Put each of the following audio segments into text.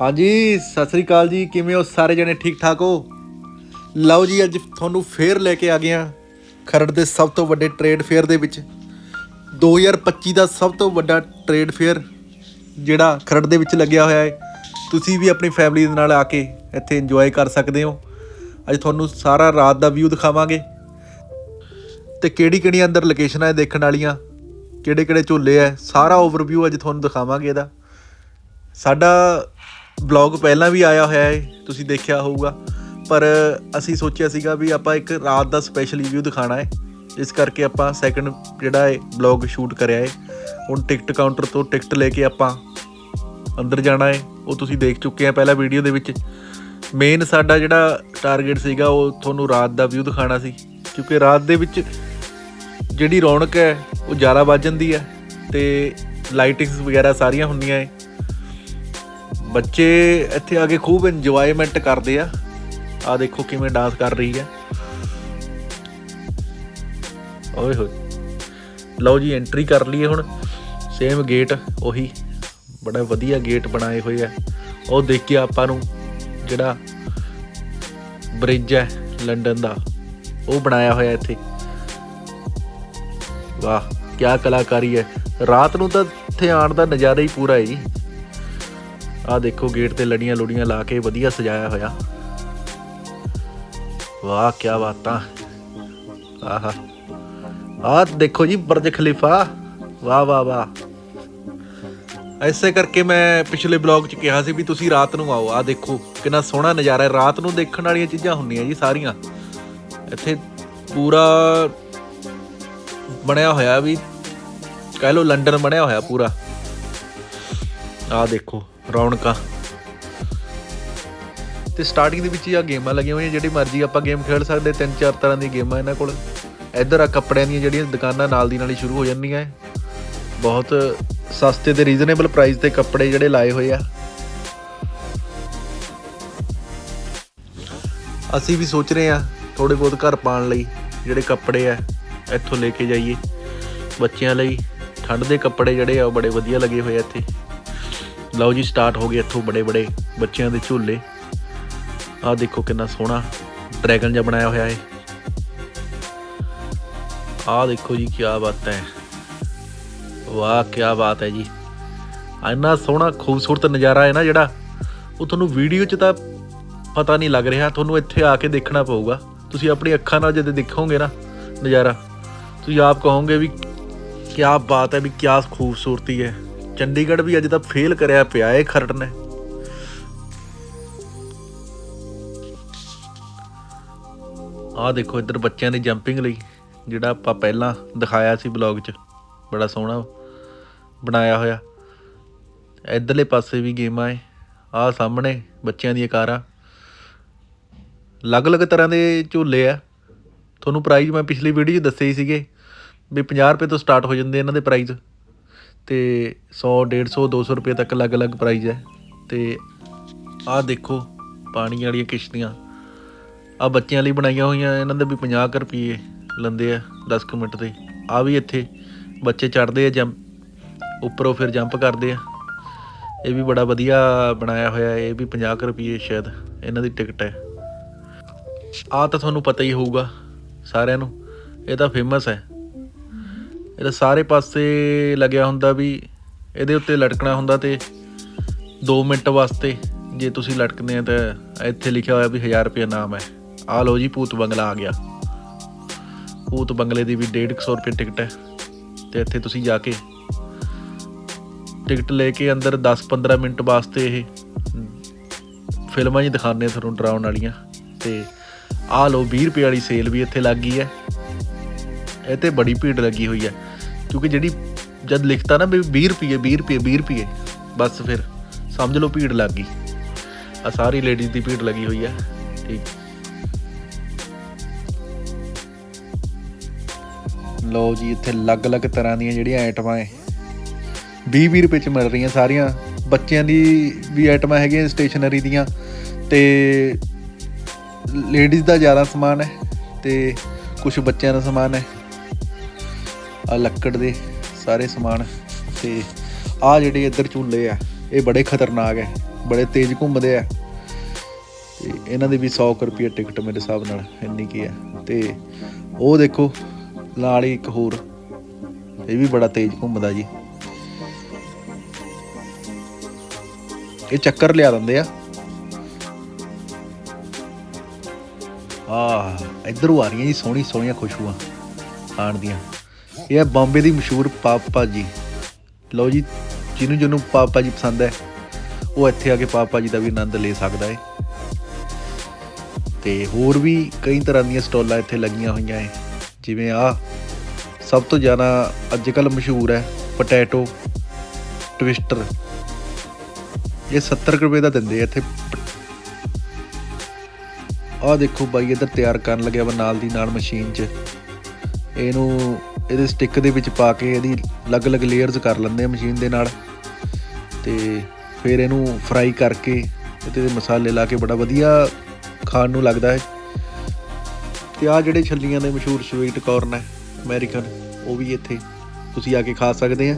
ਹਾਂਜੀ, ਸਤਿ ਸ੍ਰੀ ਅਕਾਲ ਜੀ। ਕਿਵੇਂ ਹੋ? ਸਾਰੇ ਜਣੇ ਠੀਕ ਠਾਕ ਹੋ? ਲਓ ਜੀ, ਅੱਜ ਤੁਹਾਨੂੰ ਫੇਰ ਲੈ ਕੇ ਆ ਗਏ ਹਾਂ ਖਰੜ ਦੇ ਸਭ ਤੋਂ ਵੱਡੇ ਟ੍ਰੇਡ ਫੇਅਰ ਦੇ ਵਿੱਚ। 2025 ਦਾ ਸਭ ਤੋਂ ਵੱਡਾ ਟ੍ਰੇਡ ਫੇਅਰ ਜਿਹੜਾ ਖਰੜ ਦੇ ਵਿੱਚ ਲੱਗਿਆ ਹੋਇਆ ਹੈ। ਤੁਸੀਂ ਵੀ ਆਪਣੀ ਫੈਮਿਲੀ ਦੇ ਨਾਲ ਆ ਕੇ ਇੱਥੇ ਇੰਜੋਏ ਕਰ ਸਕਦੇ ਹੋ। ਅੱਜ ਤੁਹਾਨੂੰ ਸਾਰਾ ਰਾਤ ਦਾ ਵਿਊ ਦਿਖਾਵਾਂਗੇ। ਤੇ ਕਿਹੜੀ ਕਿਹੜੀਆਂ ਅੰਦਰ ਲੋਕੇਸ਼ਨਾਂ ਹੈ ਦੇਖਣ ਵਾਲੀਆਂ? ਕਿਹੜੇ ਕਿਹੜੇ ਝੋਲੇ ਹੈ? ਸਾਰਾ ਓਵਰਵਿਊ ਅੱਜ ਤੁਹਾਨੂੰ ਦਿਖਾਵਾਂਗੇ ਇਹਦਾ। ਸਾਡਾ ਬਲੌਗ ਪਹਿਲਾਂ ਵੀ ਆਇਆ ਹੋਇਆ ਹੈ ਤੁਸੀਂ ਦੇਖਿਆ ਹੋਊਗਾ। ਪਰ ਅਸੀਂ ਸੋਚਿਆ ਸੀਗਾ ਵੀ ਆਪਾਂ ਇੱਕ ਰਾਤ ਦਾ ਸਪੈਸ਼ਲ ਰਿਵਿਊ ਦਿਖਾਣਾ ਹੈ ਇਸ ਕਰਕੇ ਆਪਾਂ ਸੈਕੰਡ ਜਿਹੜਾ ਹੈ ਬਲੌਗ ਸ਼ੂਟ ਕਰਿਆ ਹੈ ਹੁਣ ਟਿਕਟ ਕਾਊਂਟਰ ਤੋਂ ਟਿਕਟ ਲੈ ਕੇ ਆਪਾਂ ਅੰਦਰ ਜਾਣਾ ਹੈ ਉਹ ਤੁਸੀਂ ਦੇਖ ਚੁੱਕੇ ਆ ਪਹਿਲਾਂ ਵੀਡੀਓ ਦੇ ਵਿੱਚ। ਮੇਨ ਸਾਡਾ ਜਿਹੜਾ ਟਾਰਗੇਟ ਸੀਗਾ, ਉਹ ਤੁਹਾਨੂੰ ਰਾਤ ਦਾ ਵਿਊ ਦਿਖਾਣਾ ਸੀ। ਕਿਉਂਕਿ ਰਾਤ ਦੇ ਵਿੱਚ ਜਿਹੜੀ ਰੌਣਕ ਹੈ, ਉਹ ਜ਼ਿਆਦਾ ਵੱਧ ਜਾਂਦੀ ਹੈ ਤੇ ਲਾਈਟਿੰਗਸ ਵਗੈਰਾ ਸਾਰੀਆਂ ਹੁੰਦੀਆਂ ਹੈ ਬੱਚੇ ਇੱਥੇ ਆ ਕੇ ਖੂਬ ਇੰਜੋਇਮੈਂਟ ਕਰਦੇ ਆ। ਆ ਦੇਖੋ ਕਿਵੇਂ ਡਾਂਸ ਕਰ ਰਹੀ ਹੈ। ਓਏ ਹੋਏ। ਲਓ ਜੀ ਐਂਟਰੀ ਕਰ ਲਈਏ ਹੁਣ। ਸੇਮ ਗੇਟ ਉਹੀ ਬੜਾ ਵਧੀਆ ਗੇਟ ਬਣਾਏ ਹੋਏ ਆ। ਉਹ ਦੇਖ ਕੇ ਆਪਾਂ ਨੂੰ ਜਿਹੜਾ ਬ੍ਰਿਜ ਹੈ ਲੰਡਨ ਦਾ, ਉਹ ਬਣਾਇਆ ਹੋਇਆ ਇੱਥੇ। ਵਾਹ ਕੀ ਕਲਾਕਾਰੀ ਹੈ। ਰਾਤ ਨੂੰ ਤਾਂ ਇੱਥੇ ਆਉਣ ਦਾ ਨਜ਼ਾਰਾ ਹੀ ਪੂਰਾ ਹੈ ਜੀ। ਆਹ ਦੇਖੋ ਗੇਟ ਤੇ ਲੜੀਆਂ ਲੁੜੀਆਂ ਲਾ ਕੇ ਵਧੀਆ ਸਜਾਇਆ ਹੋਇਆ। ਵਾਹ ਕੀ ਬਾਤਾਂ ਆਹਾ। ਆਹ ਦੇਖੋ ਜੀ, ਬਰਜ ਖਲੀਫਾ। ਵਾਹ ਵਾਹ ਵਾਹ। ਐਸੇ ਕਰਕੇ ਮੈਂ ਪਿਛਲੇ ਬਲੌਗ 'ਚ ਕਿਹਾ ਸੀ ਵੀ ਤੁਸੀਂ ਰਾਤ ਨੂੰ ਆਓ। ਆਹ ਦੇਖੋ, ਕਿੰਨਾ ਸੋਹਣਾ ਨਜ਼ਾਰਾ ਹੈ। ਰਾਤ ਨੂੰ ਦੇਖਣ ਵਾਲੀਆਂ ਚੀਜ਼ਾਂ ਹੁੰਦੀਆਂ ਜੀ ਸਾਰੀਆਂ। ਇੱਥੇ ਪੂਰਾ ਬਣਿਆ ਹੋਇਆ ਵੀ, ਕਹਿ ਲੋ ਲੰਡਨ ਬਣਿਆ ਹੋਇਆ ਪੂਰਾ। ਆਹ ਦੇਖੋ। ਰੌਣਕਾਂ। ਤੇ ਸਟਾਰਟਿੰਗ ਦੇ ਵਿੱਚ ਹੀ ਆ ਗੇਮਾਂ ਲੱਗੀਆਂ ਹੋਈਆਂ, ਜਿਹੜੀ ਮਰਜ਼ੀ ਆਪਾਂ ਗੇਮ ਖੇਡ ਸਕਦੇ, ਤਿੰਨ ਚਾਰ ਤਰ੍ਹਾਂ ਦੀਆਂ ਗੇਮਾਂ ਇਹਨਾਂ ਕੋਲ। ਇੱਧਰ ਆ ਕੱਪੜਿਆਂ ਦੀਆਂ ਜਿਹੜੀਆਂ ਦੁਕਾਨਾਂ ਨਾਲ ਦੀ ਨਾਲ ਹੀ ਸ਼ੁਰੂ ਹੋ ਜਾਂਦੀਆਂ ਬਹੁਤ ਸਸਤੇ ਤੇ ਰੀਜ਼ਨੇਬਲ ਪ੍ਰਾਈਸ ਤੇ ਕੱਪੜੇ ਜਿਹੜੇ ਲਾਏ ਹੋਏ ਆ। ਅਸੀਂ ਵੀ ਸੋਚ ਰਹੇ ਆ ਥੋੜੇ ਬਹੁਤ ਘਰ ਪਾਉਣ ਲਈ ਜਿਹੜੇ ਕੱਪੜੇ ਆ, ਇੱਥੋਂ ਲੈ ਕੇ ਜਾਈਏ। ਬੱਚਿਆਂ ਲਈ ਠੰਡ ਦੇ ਕੱਪੜੇ ਜਿਹੜੇ ਆ ਉਹ ਬੜੇ ਵਧੀਆ ਲੱਗੇ ਹੋਏ ਆ ਇੱਥੇ। ਲਓ ਜੀ ਸਟਾਰਟ ਹੋ ਗਏ ਇੱਥੋਂ ਬੜੇ ਬੜੇ ਬੱਚਿਆਂ ਦੇ ਝੂਲੇ। ਆਹ ਦੇਖੋ ਕਿੰਨਾ ਸੋਹਣਾ ਡਰੈਗਨ ਜਿਹਾ ਬਣਾਇਆ ਹੋਇਆ ਹੈ ਆਹ ਦੇਖੋ ਜੀ ਕੀ ਬਾਤ ਹੈ। ਵਾਹ ਕੀ ਬਾਤ ਹੈ ਜੀ। ਇੰਨਾ ਸੋਹਣਾ ਖੂਬਸੂਰਤ ਨਜ਼ਾਰਾ ਹੈ ਨਾ ਜਿਹੜਾ, ਉਹ ਤੁਹਾਨੂੰ ਵੀਡੀਓ 'ਚ ਤਾਂ ਪਤਾ ਨਹੀਂ ਲੱਗ ਰਿਹਾ, ਤੁਹਾਨੂੰ ਇੱਥੇ ਆ ਕੇ ਦੇਖਣਾ ਪਊਗਾ। ਤੁਸੀਂ ਆਪਣੀ ਅੱਖਾਂ ਨਾਲ ਜਦ ਦੇਖੋਗੇ ਨਾ ਨਜ਼ਾਰਾ, ਤੁਸੀਂ ਆਪ ਕਹੋਗੇ ਵੀ ਕੀ ਬਾਤ ਹੈ, ਵੀ ਕੀ ਖੂਬਸੂਰਤੀ ਹੈ। ਚੰਡੀਗੜ੍ਹ ਵੀ ਅੱਜ ਤਾਂ ਫੇਲ ਕਰਿਆ ਪਿਆ ਏ ਖਰੜ ਨੇ। ਆਹ ਦੇਖੋ ਇੱਧਰ ਬੱਚਿਆਂ ਦੀ ਜੰਪਿੰਗ ਲਈ, ਜਿਹੜਾ ਆਪਾਂ ਪਹਿਲਾਂ ਦਿਖਾਇਆ ਸੀ ਬਲੌਗ 'ਚ, ਬੜਾ ਸੋਹਣਾ ਬਣਾਇਆ ਹੋਇਆ। ਇੱਧਰਲੇ ਪਾਸੇ ਵੀ ਗੇਮਾਂ ਏ ਆਹ ਸਾਹਮਣੇ ਬੱਚਿਆਂ ਦੀਆਂ ਕਾਰਾਂ। ਅਲੱਗ-ਅਲੱਗ ਤਰ੍ਹਾਂ ਦੇ ਝੂਲੇ ਆ। ਤੁਹਾਨੂੰ ਪ੍ਰਾਈਜ਼ ਮੈਂ ਪਿਛਲੀ ਵੀਡੀਓ 'ਚ ਦੱਸੇ ਹੀ ਸੀਗੇ ਵੀ 50 ਰੁਪਏ ਤੋਂ ਸਟਾਰਟ ਹੋ ਜਾਂਦੇ ਇਹਨਾਂ ਦੇ ਪ੍ਰਾਈਜ਼ ਤੇ 100 150 200 ਰੁਪਏ ਤੱਕ ਅਲੱਗ-ਅਲੱਗ ਪ੍ਰਾਈਸ ਹੈ। ਤੇ ਆਹ ਦੇਖੋ, ਪਾਣੀ ਵਾਲੀਆਂ ਕਿਸ਼ਤੀਆਂ। ਆ ਬੱਚਿਆਂ ਲਈ ਬਣਾਈਆਂ ਹੋਈਆਂ, ਇਹਨਾਂ ਦੇ ਵੀ 50 ਕੁ ਰੁਪਏ ਲੈਂਦੇ ਆ 10 ਕੁ ਮਿੰਟ ਦੇ। ਆ ਵੀ ਇੱਥੇ ਬੱਚੇ ਚੜਦੇ ਆ ਜੰਪ, ਉੱਪਰੋਂ ਫਿਰ ਜੰਪ ਕਰਦੇ ਆ। ਇਹ ਵੀ ਬੜਾ ਵਧੀਆ ਬਣਾਇਆ ਹੋਇਆ, ਇਹ ਵੀ 50 ਕੁ ਰੁਪਏ ਸ਼ਾਇਦ ਇਹਨਾਂ ਦੀ ਟਿਕਟ ਹੈ। ਆ ਤਾਂ ਤੁਹਾਨੂੰ ਪਤਾ ਹੀ ਹੋਊਗਾ ਸਾਰਿਆਂ ਨੂੰ, ਇਹ ਤਾਂ ਫੇਮਸ ਹੈ। ਇਹਦਾ ਸਾਰੇ ਪਾਸੇ ਲੱਗਿਆ ਹੁੰਦਾ ਵੀ ਇਹਦੇ ਉੱਤੇ ਲਟਕਣਾ ਹੁੰਦਾ ਤੇ 2 ਮਿੰਟ ਵਾਸਤੇ ਜੇ ਤੁਸੀਂ ਲਟਕਦੇ ਆ ਤਾਂ ਇੱਥੇ ਲਿਖਿਆ ਹੋਇਆ ਵੀ 1000 ਰੁਪਏ ਨਾਮ ਹੈ। ਆ ਲਓ ਜੀ, ਭੂਤ ਬੰਗਲਾ ਆ ਗਿਆ। ਭੂਤ ਬੰਗਲੇ ਦੀ ਵੀ 150 ਰੁਪਏ ਟਿਕਟ ਹੈ ਤੇ ਇੱਥੇ ਤੁਸੀਂ ਜਾ ਕੇ ਟਿਕਟ ਲੈ ਕੇ ਅੰਦਰ 10-15 ਮਿੰਟ ਵਾਸਤੇ ਇਹ ਫਿਲਮਾਂ ਹੀ ਦਿਖਾਉਂਦੇ ਤੁਹਾਨੂੰ ਡਰਾਉਣ ਵਾਲੀਆਂ ਤੇ ਆ ਲਓ 20 ਰੁਪਏ ਵਾਲੀ ਸੇਲ ਵੀ ਇੱਥੇ ਲੱਗ ਗਈ ਹੈ। ਇਹ ਤੇ ਬੜੀ ਭੀੜ ਲੱਗੀ ਹੋਈ ਹੈ। ਕਿਉਂਕਿ ਜਿਹੜੀ ਜਦ ਲਿਖਤਾ ਨਾ ਵੀ 20 ਰੁਪਏ 20 ਰੁਪਏ 20 ਰੁਪਏ, ਬਸ ਫਿਰ ਸਮਝ ਲਓ ਭੀੜ ਲੱਗ ਗਈ। ਆ ਸਾਰੀ ਲੇਡੀਜ਼ ਦੀ ਭੀੜ ਲੱਗੀ ਹੋਈ ਹੈ, ਠੀਕ। ਲਓ ਜੀ, ਇੱਥੇ ਅਲੱਗ-ਅਲੱਗ ਤਰ੍ਹਾਂ ਦੀਆਂ ਜਿਹੜੀਆਂ ਆਈਟਮਾਂ ਹੈ 20-20 ਰੁਪਏ ਚ ਮਿਲ ਰਹੀਆਂ ਸਾਰੀਆਂ। ਬੱਚਿਆਂ ਦੀ ਵੀ ਆਈਟਮਾਂ ਹੈਗੀਆਂ ਸਟੇਸ਼ਨਰੀ ਦੀਆਂ। ਤੇ ਲੇਡੀਜ਼ ਦਾ ਜ਼ਿਆਦਾ ਸਮਾਨ ਹੈ ਤੇ ਕੁਝ ਬੱਚਿਆਂ ਦਾ ਸਮਾਨ ਹੈ ਆ ਲੱਕੜ ਦੇ ਸਾਰੇ ਸਮਾਨ ਤੇ ਆ ਜਿਹੜੇ ਇੱਧਰ ਝੂਲੇ ਆ, ਇਹ ਬੜੇ ਖਤਰਨਾਕ ਹੈ ਬੜੇ ਤੇਜ਼ ਘੁੰਮਦੇ ਆ। ਤੇ ਇਹਨਾਂ ਦੀ ਵੀ 100 ਕੁ ਰੁਪਏ ਟਿਕਟ ਮੇਰੇ ਹਿਸਾਬ ਨਾਲ, ਇੰਨੀ ਕੀ ਹੈ ਤੇ ਉਹ ਦੇਖੋ, ਨਾਲ ਹੀ ਇੱਕ ਹੋਰ, ਇਹ ਵੀ ਬੜਾ ਤੇਜ਼ ਘੁੰਮਦਾ ਜੀ। ਇਹ ਚੱਕਰ ਲਿਆ ਦਿੰਦੇ ਆ। ਆ ਇਧਰੋਂ ਆ ਰਹੀਆਂ ਜੀ ਸੋਹਣੀ ਸੋਹਣੀਆਂ ਖੁਸ਼ਬੂਆਂ ਆਣ ਦੀਆਂ। ਇਹ ਹੈ ਬੰਬੇ ਦੀ ਮਸ਼ਹੂਰ ਪਾਪਾ ਭਾਜੀ। ਲਓ ਜੀ, ਜਿਹਨੂੰ ਜਿਹਨੂੰ ਪਾਪਾ ਭਾਜੀ ਪਸੰਦ ਹੈ, ਉਹ ਇੱਥੇ ਆ ਕੇ ਪਾਪਾ ਭਾਜੀ ਦਾ ਵੀ ਆਨੰਦ ਲੈ ਸਕਦਾ ਹੈ। ਤੇ ਹੋਰ ਵੀ ਕਈ ਤਰ੍ਹਾਂ ਦੀਆਂ ਸਟਾਲਾਂ ਇੱਥੇ ਲੱਗੀਆਂ ਹੋਈਆਂ ਹੈ, ਜਿਵੇਂ ਆ ਸਭ ਤੋਂ ਜ਼ਿਆਦਾ ਅੱਜ ਕੱਲ ਮਸ਼ਹੂਰ ਹੈ, ਪੋਟੈਟੋ ਟਵਿਸਟਰ। ਇਹ 70 ਕੁ ਰੁਪਏ ਦਾ ਦਿੰਦੇ ਆ ਇੱਥੇ। ਆਹ ਦੇਖੋ ਬਾਈ, ਇੱਧਰ ਤਿਆਰ ਕਰਨ ਲੱਗਿਆ ਵਾ ਨਾਲ ਦੀ ਨਾਲ ਮਸ਼ੀਨ 'ਚ। ਇਹਨੂੰ ਇਹਦੇ ਸਟਿੱਕ ਦੇ ਵਿੱਚ ਪਾ ਕੇ ਇਹਦੀ ਅਲੱਗ-ਅਲੱਗ ਲੇਅਰਸ ਕਰ ਲੈਂਦੇ ਆ ਮਸ਼ੀਨ ਦੇ ਨਾਲ। ਤੇ ਫਿਰ ਇਹਨੂੰ ਫਰਾਈ ਕਰਕੇ ਇਹਦੇ ਮਸਾਲੇ ਲਾ ਕੇ ਬੜਾ ਵਧੀਆ ਖਾਣ ਨੂੰ ਲੱਗਦਾ ਹੈ। ਤੇ ਆ ਜਿਹੜੇ ਛੱਲੀਆਂ ਦੇ ਮਸ਼ਹੂਰ ਸਵੀਟ ਕੋਰਨ ਹੈ ਅਮਰੀਕਨ ਉਹ ਵੀ ਇੱਥੇ ਤੁਸੀਂ ਆ ਕੇ ਖਾ ਸਕਦੇ ਆ।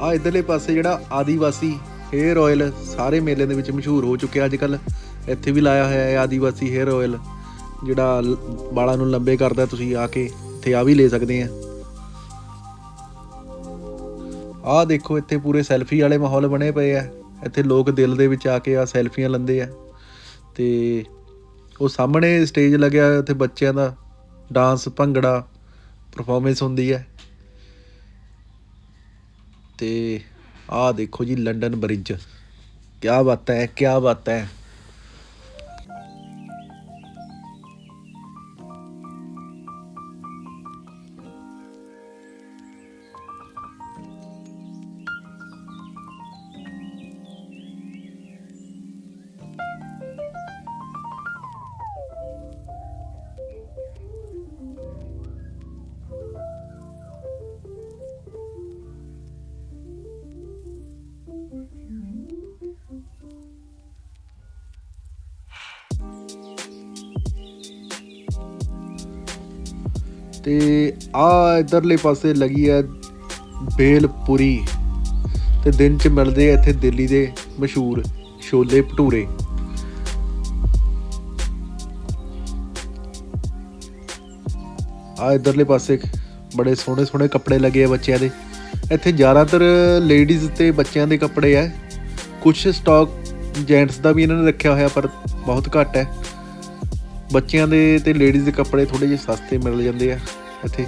ਆ ਇਧਰਲੇ ਪਾਸੇ ਜਿਹੜਾ ਆਦੀਵਾਸੀ ਹੇਅਰ ਆਇਲ ਸਾਰੇ ਮੇਲੇ ਦੇ ਵਿੱਚ ਮਸ਼ਹੂਰ ਹੋ ਚੁੱਕਿਆ ਅੱਜ ਕੱਲ ਇੱਥੇ ਵੀ ਲਾਇਆ ਹੋਇਆ ਹੈ ਆਦੀਵਾਸੀ ਹੇਅਰ ਆਇਲ ਜਿਹੜਾ ਲ- ਵਾਲਾਂ ਨੂੰ ਲੰਬੇ ਕਰਦਾ ਤੁਸੀਂ ਆ ਕੇ ਇੱਥੇ ਆ ਵੀ ਲੈ ਸਕਦੇ ਆ। ਆਹ ਦੇਖੋ, ਇੱਥੇ ਪੂਰੇ ਸੈਲਫੀ ਵਾਲੇ ਮਾਹੌਲ ਬਣੇ ਪਏ ਆ। ਇੱਥੇ ਲੋਕ ਦਿਲ ਦੇ ਵਿੱਚ ਆ ਕੇ ਆ ਸੈਲਫੀਆਂ ਲੈਂਦੇ ਆ। ਤੇ ਉਹ ਸਾਹਮਣੇ ਸਟੇਜ ਲੱਗਿਆ ਉੱਥੇ ਬੱਚਿਆਂ ਦਾ ਡਾਂਸ ਭੰਗੜਾ ਪਰਫਾਰਮੈਂਸ ਹੁੰਦੀ ਹੈ। ਤੇ ਆਹ ਦੇਖੋ ਜੀ ਲੰਡਨ ਬ੍ਰਿਜ। ਕਿਆ ਬਾਤਾਂ ਹੈ ਕਿਆ ਬਾਤ ਹੈ। ਤੇ ਆ ਇਧਰਲੇ ਪਾਸੇ ਲੱਗੀ ਹੈ ਬੇਲਪੁਰੀ। ਤੇ ਦਿਨ ਚ ਮਿਲਦੇ ਇੱਥੇ ਦਿੱਲੀ ਦੇ ਮਸ਼ਹੂਰ ਛੋਲੇ ਭਟੂਰੇ। ਆ ਇਧਰਲੇ ਪਾਸੇ ਬੜੇ ਸੋਹਣੇ ਸੋਹਣੇ ਕੱਪੜੇ ਲੱਗੇ ਆ ਬੱਚਿਆਂ ਦੇ। ਇੱਥੇ ਜ਼ਿਆਦਾਤਰ ਲੇਡੀਜ਼ ਤੇ ਬੱਚਿਆਂ ਦੇ ਕੱਪੜੇ ਆ। ਕੁਝ ਸਟਾਕ ਜੈਂਟਸ ਦਾ ਵੀ ਇਹਨਾਂ ਨੇ ਰੱਖਿਆ ਹੋਇਆ, ਪਰ ਬਹੁਤ ਘੱਟ ਹੈ। ਬੱਚਿਆਂ ਦੇ ਤੇ ਲੇਡੀਜ਼ ਦੇ ਕੱਪੜੇ ਥੋੜੇ ਜਿਹੇ ਸਸਤੇ ਮਿਲ ਜਾਂਦੇ ਆ ਇੱਥੇ।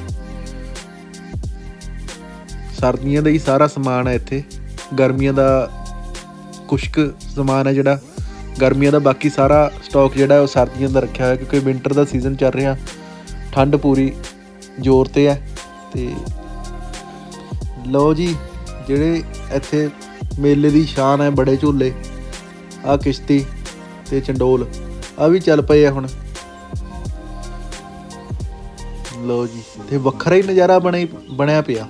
ਸਰਦੀਆਂ ਦਾ ਹੀ ਸਾਰਾ ਸਮਾਨ ਹੈ ਇੱਥੇ। ਗਰਮੀਆਂ ਦਾ ਕੁਸ਼ਕ ਸਮਾਨ ਹੈ ਜਿਹੜਾ। ਗਰਮੀਆਂ ਦਾ ਬਾਕੀ ਸਾਰਾ ਸਟਾਕ ਜਿਹੜਾ ਉਹ ਸਰਦੀਆਂ ਦਾ ਰੱਖਿਆ ਹੋਇਆ ਕਿਉਂਕਿ ਵਿੰਟਰ ਦਾ ਸੀਜ਼ਨ ਚੱਲ ਰਿਹਾ। ਠੰਡ ਪੂਰੀ ਜ਼ੋਰ ਤੇ ਹੈ ਤੇ ਲਓ ਜੀ, ਜਿਹੜੇ ਇੱਥੇ ਮੇਲੇ ਦੀ ਸ਼ਾਨ ਹੈ ਬੜੇ ਝੂਲੇ। ਆ ਕਿਸ਼ਤੀ ਤੇ ਚੰਡੋਲ। ਆ ਵੀ ਚੱਲ ਪਏ ਆ ਹੁਣ। ਲਓ ਜੀ ਤੇ ਵੱਖਰਾ ਹੀ ਨਜ਼ਾਰਾ ਬਣੇ ਬਣਿਆ ਪਿਆ।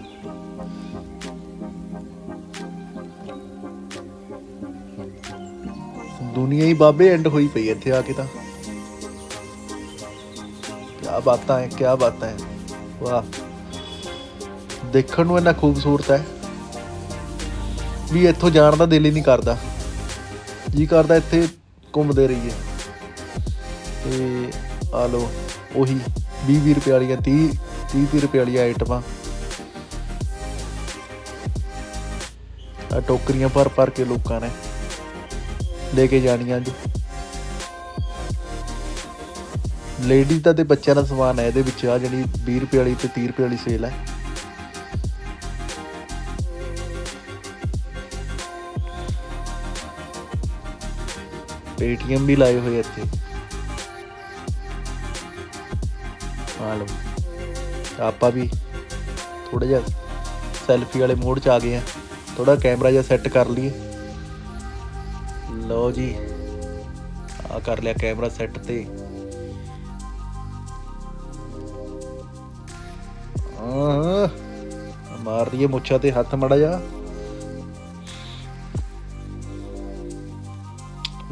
ਦੁਨੀਆ ਹੀ ਬਾਬੇ ਐਂਡ ਹੋਈ ਪਈ ਇੱਥੇ ਆ ਕੇ ਤਾਂ। ਕੀ ਬਾਤਾਂ ਹੈ ਕੀ ਬਾਤਾਂ ਹੈ। ਵਾਹ। ਦੇਖਣ ਨੂੰ ਇੰਨਾ ਖੂਬਸੂਰਤ ਹੈ। ਵੀ ਇੱਥੋਂ ਜਾਣ ਦਾ ਦਿਲ ਹੀ ਨਹੀਂ ਕਰਦਾ। ਜੀ ਕਰਦਾ ਇੱਥੇ ਘੁੰਮਦੇ ਰਹੀਏ। ਤੇ ਆ ਲੋ ਉਹੀ। 20 20 ਰੁਪਏ ਵਾਲੀਆਂ 30 30 30 ਰੁਪਏ ਵਾਲੀਆਂ ਆਈਟਮਾਂ ਆ। ਟੋਕਰੀਆਂ ਭਰ ਭਰ ਕੇ ਲੋਕਾਂ ਨੇ ਲੈ ਕੇ ਜਾਣੀਆਂ ਅੱਜ। ਲੇਡੀਜ਼ ਦਾ ਤੇ ਬੱਚਿਆਂ ਦਾ ਸਮਾਨ ਹੈ ਇਹਦੇ ਵਿੱਚ ਆ ਜਿਹੜੀ 20 ਰੁਪਏ ਵਾਲੀ ਤੇ 30 ਰੁਪਏ ਵਾਲੀ ਸੇਲ ਹੈ ਪੇਟੀਐਮ ਵੀ ਲਾਏ ਹੋਏ ਇੱਥੇ। ਆ ਲਓ ਆਪਾਂ ਵੀ ਥੋੜਾ ਜਿਹਾ ਸੈਲਫੀ ਵਾਲੇ ਮੋਡ 'ਚ ਆ ਗਏ ਆ ਥੋੜਾ ਕੈਮਰਾ ਜਿਹਾ ਸੈੱਟ ਕਰ ਲਈਏ। ਲਓ ਜੀ ਆ ਕਰ ਲਿਆ ਕੈਮਰਾ ਸੈੱਟ ਤੇ। ਆਹ, ਮਾਰ ਰਹੀ ਹੈ ਮੁੱਛਾਂ ਤੇ ਹੱਥ ਮੜਾ ਜਾ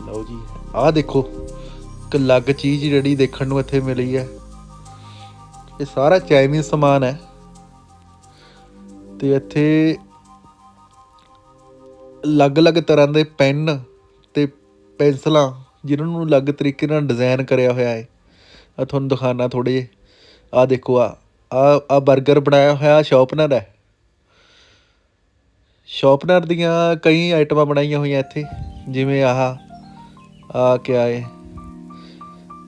ਲਓ ਜੀ, ਆਹ ਦੇਖੋ, ਇੱਕ ਅਲੱਗ ਚੀਜ਼ ਜਿਹੜੀ ਦੇਖਣ ਨੂੰ ਇੱਥੇ ਮਿਲੀ ਹੈ। ਇਹ ਸਾਰਾ ਚਾਈਨੀਜ਼ ਸਮਾਨ ਹੈ। ਤੇ ਇੱਥੇ ਅਲੱਗ-ਅਲੱਗ ਤਰ੍ਹਾਂ ਦੇ ਪੈਨ ਤੇ ਪੈਨਸਲਾਂ ਜਿਨ੍ਹਾਂ ਨੂੰ ਅਲੱਗ ਤਰੀਕੇ ਨਾਲ ਡਿਜ਼ਾਈਨ ਕਰਿਆ ਹੋਇਆ ਹੈ। ਆ ਤੁਹਾਨੂੰ ਦਿਖਾਣਾ ਥੋੜੇ ਜਿਹੇ। ਆ ਦੇਖੋ ਆ ਆ ਆ 버ਗਰ ਬਣਾਇਆ ਹੋਇਆ ਸ਼ਾਰਪਨਰ ਹੈ। ਸ਼ਾਰਪਨਰ ਦੀਆਂ ਕਈ ਆਈਟਮਾਂ ਬਣਾਈਆਂ ਹੋਈਆਂ ਇੱਥੇ, ਜਿਵੇਂ ਆਹ ਆ ਕਿਆ ਹੈ।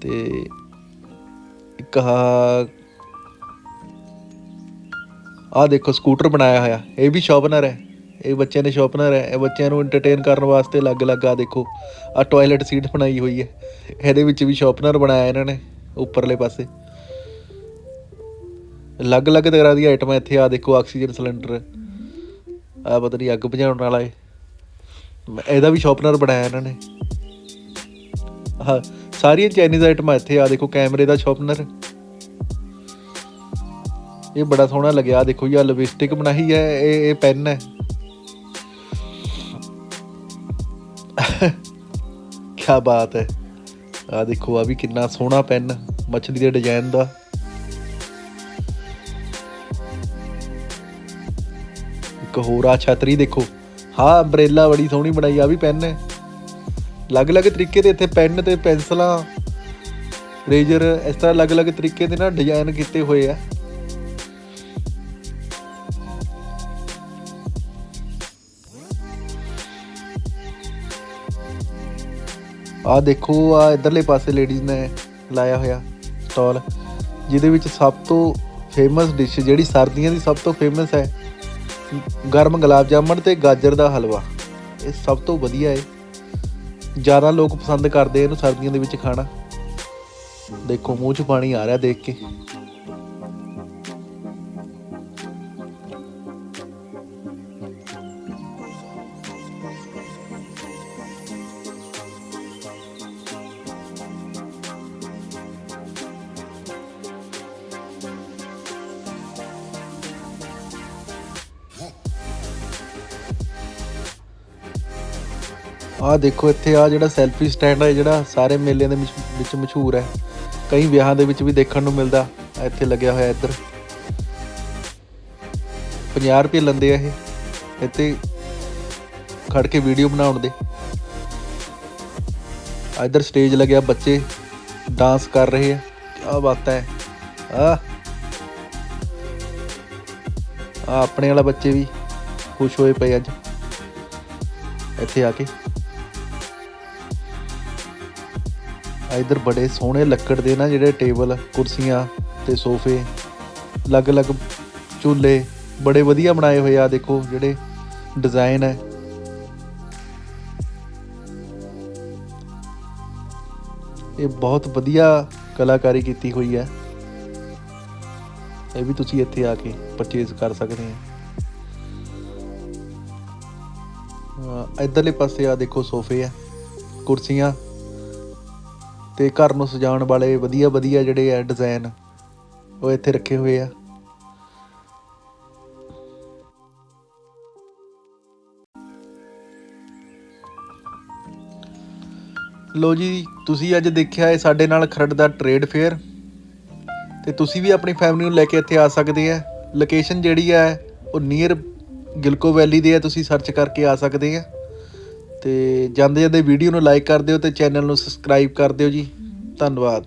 ਤੇ ਇੱਕ ਆਹ ਦੇਖੋ ਸਕੂਟਰ ਬਣਾਇਆ ਹੋਇਆ। ਇਹ ਵੀ ਸ਼ਾਰਪਨਰ ਹੈ। ਇਹ ਬੱਚਿਆਂ ਦੇ ਸ਼ਾਰਪਨਰ ਹੈ। ਇਹ ਬੱਚਿਆਂ ਨੂੰ ਐਂਟਰਟੇਨ ਕਰਨ ਵਾਸਤੇ ਅਲੱਗ-ਅਲੱਗ ਆ ਦੇਖੋ ਆ ਟਾਇਲਟ ਸੀਟ ਬਣਾਈ ਹੋਈ ਹੈ। ਇਹਦੇ ਵਿੱਚ ਵੀ ਸ਼ਾਰਪਨਰ ਬਣਾਇਆ ਇਹਨਾਂ ਨੇ, ਉੱਪਰਲੇ ਪਾਸੇ। ਅਲੱਗ-ਅਲੱਗ ਤਰ੍ਹਾਂ ਦੀਆਂ ਆਈਟਮਾਂ ਇੱਥੇ। ਆ ਦੇਖੋ ਆਕਸੀਜਨ ਸਿਲੰਡਰ ਆ ਪਤਾ ਨਹੀਂ ਅੱਗ ਬੁਝਾਉਣ ਵਾਲਾ ਹੈ ਇਹਦਾ ਵੀ ਸ਼ਾਰਪਨਰ ਬਣਾਇਆ ਇਹਨਾਂ ਨੇ। ਹਾਂ ਸਾਰੀਆਂ ਚਾਈਨੀਜ਼ ਆਈਟਮਾਂ ਇੱਥੇ। ਆ ਦੇਖੋ, ਕੈਮਰੇ ਦਾ ਸ਼ਾਰਪਨਰ ਇਹ ਬੜਾ ਸੋਹਣਾ ਲੱਗਿਆ। ਆਹ ਦੇਖੋ ਜੀ ਆ ਲਿਪਸਟਿਕ ਬਣਾਈ ਹੈ, ਇਹ ਇਹ ਪੈਨ ਹੈ। ਕੀ ਬਾਤ ਹੈ। ਆ ਦੇਖੋ ਆ ਵੀ ਕਿੰਨਾ ਸੋਹਣਾ ਪੈਨ ਮੱਛਲੀ ਦੇ ਡਿਜ਼ਾਈਨ ਦਾ। ਇੱਕ ਹੋਰ ਆ ਛਤਰੀ ਦੇਖੋ। ਹਾਂ ਅੰਬ੍ਰੇਲਾ ਬੜੀ ਸੋਹਣੀ ਬਣਾਈ ਆ ਵੀ ਪੈਨ ਹੈ। ਅਲੱਗ-ਅਲੱਗ ਤਰੀਕੇ ਦੇ ਇੱਥੇ ਪੈਨ ਤੇ ਪੈਨਸਲਾਂ ਰੇਜ਼ਰ ਇਸ ਤਰ੍ਹਾਂ ਅਲੱਗ-ਅਲੱਗ ਤਰੀਕੇ ਦੇ ਨਾਲ ਡਿਜ਼ਾਈਨ ਕੀਤੇ ਹੋਏ ਆ। ਆ ਦੇਖੋ, ਆ ਇਧਰਲੇ ਪਾਸੇ ਲੇਡੀਜ਼ ਨੇ ਲਾਇਆ ਹੋਇਆ ਸਟਾਲ ਜਿਹਦੇ ਵਿੱਚ ਸਭ ਤੋਂ ਫੇਮਸ ਡਿਸ਼ ਜਿਹੜੀ ਸਰਦੀਆਂ ਦੀ ਸਭ ਤੋਂ ਫੇਮਸ ਹੈ, ਗਰਮ ਗੁਲਾਬ ਜਾਮਣ ਤੇ ਗਾਜਰ ਦਾ ਹਲਵਾ। ਇਹ ਸਭ ਤੋਂ ਵਧੀਆ ਹੈ ਜ਼ਿਆਦਾ ਲੋਕ ਪਸੰਦ ਕਰਦੇ ਇਹਨੂੰ ਸਰਦੀਆਂ ਦੇ ਵਿੱਚ ਖਾਣਾ। ਦੇਖੋ, ਮੂੰਹ 'ਚ ਪਾਣੀ ਆ ਰਿਹਾ ਦੇਖ ਕੇ। ਆਹ ਦੇਖੋ ਇੱਥੇ ਆ ਜਿਹੜਾ ਸੈਲਫੀ ਸਟੈਂਡ ਹੈ ਜਿਹੜਾ ਸਾਰੇ ਮੇਲਿਆਂ ਦੇ ਵਿੱਚ ਵਿੱਚ ਮਸ਼ਹੂਰ ਹੈ। ਕਈ ਵਿਆਹਾਂ ਦੇ ਵਿੱਚ ਵੀ ਦੇਖਣ ਨੂੰ ਮਿਲਦਾ। ਇੱਥੇ ਲੱਗਿਆ ਹੋਇਆ ਇੱਧਰ। 50 ਰੁਪਏ ਲੈਂਦੇ ਆ ਇਹ। ਇੱਥੇ ਖੜ ਕੇ ਵੀਡੀਓ ਬਣਾਉਣ ਦੇ। ਇੱਧਰ ਸਟੇਜ ਲੱਗਿਆ, ਬੱਚੇ ਡਾਂਸ ਕਰ ਰਹੇ ਆ। ਕੀ ਬਾਤ ਹੈ। ਆ ਆਪਣੇ ਵਾਲਾ ਬੱਚੇ ਵੀ ਖੁਸ਼ ਹੋਏ ਪਏ ਅੱਜ। ਇੱਥੇ ਆ ਕੇ। ਇਧਰ ਬੜੇ ਸੋਹਣੇ ਲੱਕੜ ਦੇ ਨਾ ਜਿਹੜੇ ਟੇਬਲ, ਕੁਰਸੀਆਂ ਤੇ ਸੋਫੇ, ਅਲੱਗ-ਅਲੱਗ ਝੂਲੇ ਬੜੇ ਵਧੀਆ ਬਣਾਏ ਹੋਏ ਆ, ਦੇਖੋ ਜਿਹੜੇ ਡਿਜ਼ਾਈਨ ਹੈ। ਇਹ ਬਹੁਤ ਵਧੀਆ ਕਲਾਕਾਰੀ ਕੀਤੀ ਹੋਈ ਹੈ। ਇਹ ਵੀ ਤੁਸੀਂ ਇੱਥੇ ਆ ਕੇ ਪਰਚੇਜ਼ ਕਰ ਸਕਦੇ ਆ ਇਧਰਲੇ ਪਾਸੇ ਆ ਦੇਖੋ ਸੋਫੇ ਆ ਕੁਰਸੀਆਂ ਤੇ ਘਰ ਨੂੰ ਸਜਾਉਣ ਵਾਲੇ ਵਧੀਆ ਵਧੀਆ ਜਿਹੜੇ ਆ ਡਿਜ਼ਾਈਨ ਉਹ ਇੱਥੇ ਰੱਖੇ ਹੋਏ ਆ। ਲੋ ਜੀ, ਤੁਸੀਂ ਅੱਜ ਦੇਖਿਆ ਹੈ ਸਾਡੇ ਨਾਲ ਖਰੜ ਦਾ ਟ੍ਰੇਡ ਫੇਅਰ ਤੇ ਤੁਸੀਂ ਵੀ ਆਪਣੀ ਫੈਮਿਲੀ ਨੂੰ ਲੈ ਕੇ ਇੱਥੇ ਆ ਸਕਦੇ ਆ। ਲੋਕੇਸ਼ਨ ਜਿਹੜੀ ਹੈ ਉਹ ਨੀਅਰ ਗਿਲਕੋ ਵੈਲੀ ਦੇ ਆ, ਤੁਸੀਂ ਸਰਚ ਕਰਕੇ ਆ ਸਕਦੇ ਆ। ਤੇ ਜਾਂਦੇ ਜਾਂਦੇ ਵੀਡੀਓ ਨੂੰ ਲਾਈਕ ਕਰ ਦਿਓ ਤੇ ਚੈਨਲ ਨੂੰ ਸਬਸਕ੍ਰਾਈਬ ਕਰ ਦਿਓ ਜੀ। ਧੰਨਵਾਦ।